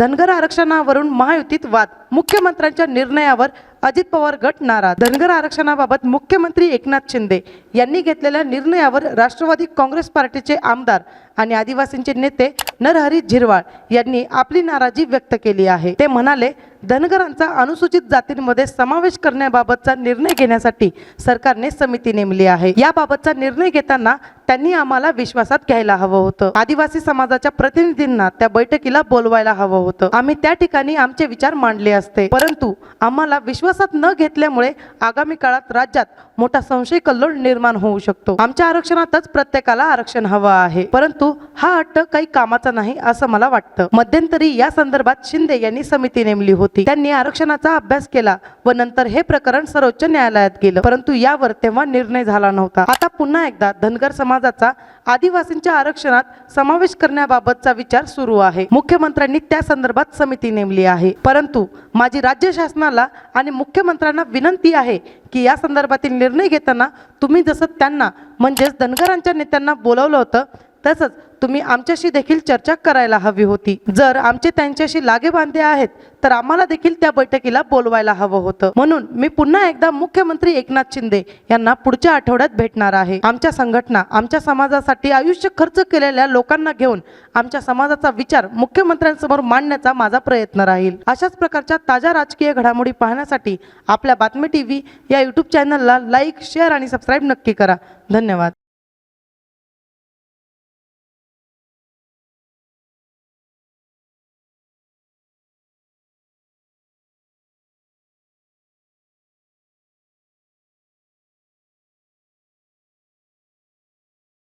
धनगर आरक्षणावरून महायुतीत वाद मुख्यमंत्र्यांच्या निर्णयावर अजित पवार गट नाराज. धनगर आरक्षणाबाबत मुख्यमंत्री एकनाथ शिंदे यांनी घेतलेल्या निर्णयावर राष्ट्रवादी काँग्रेस पार्टीचे आमदार आणि आदिवासींचे नेते नरहरी झिरवाळ यांनी आपली नाराजी व्यक्त केली आहे. ते म्हणाले धनगरांचा अनुसूचित जातींमध्ये समावेश करण्याबाबतचा निर्णय घेण्यासाठी सरकारने समिती नेमली आहे. याबाबतचा निर्णय घेताना त्यांनी आम्हाला विश्वासात घ्यायला हवं होतं. आदिवासी समाजाच्या प्रतिनिधींना त्या बैठकीला बोलवायला हवं होतं. आम्ही त्या ठिकाणी आमचे विचार मांडले असते. परंतु आम्हाला विश्वासात न घेतल्यामुळे आगामी काळात राज्यात मोठा संशय कल्लोळ निर्माण होऊ शकतो. आमच्या आरक्षणातच प्रत्येकाला आरक्षण हवं आहे. परंतु हा अट्ट काही कामाचा नाही असं मला वाटतं. मध्यंतरी या संदर्भात शिंदे यांनी समिती नेमली होती. त्यांनी आरक्षणाचा अभ्यास केला व नंतर हे प्रकरण सर्वोच्च न्यायालयात गेलं. परंतु यावर तेव्हा निर्णय झाला नव्हता. आता पुन्हा एकदा धनगर समाजाचा आदिवासींच्या आरक्षणात समावेश करण्याबाबतचा विचार सुरू आहे. मुख्यमंत्र्यांनी त्या संदर्भात समिती नेमली आहे. परंतु माझी राज्य शासनाला आणि मुख्यमंत्र्यांना विनंती आहे की या संदर्भातील निर्णय घेताना तुम्ही जसं त्यांना म्हणजेच धनगरांच्या नेत्यांना बोलवलं होतं तसंच तुम्ही आमच्याशी देखील चर्चा करायला हवी होती. जर आमचे त्यांच्याशी लागेबांधे आहेत तर आम्हाला देखील त्या बैठकीला बोलवायला हवं होतं. म्हणून मी पुन्हा एकदा मुख्यमंत्री एकनाथ शिंदे यांना पुढच्या आठवड्यात भेटणार आहे. आमच्या संघटना आमच्या समाजासाठी आयुष्य खर्च केलेल्या लोकांना घेऊन आमच्या समाजाचा विचार मुख्यमंत्र्यांसमोर मांडण्याचा माझा प्रयत्न राहील. अशाच प्रकारच्या ताज्या राजकीय घडामोडी पाहण्यासाठी आपल्या बातमी टी व्ही या यूट्यूब चॅनलला लाईक शेअर आणि सबस्क्राईब नक्की करा. धन्यवाद.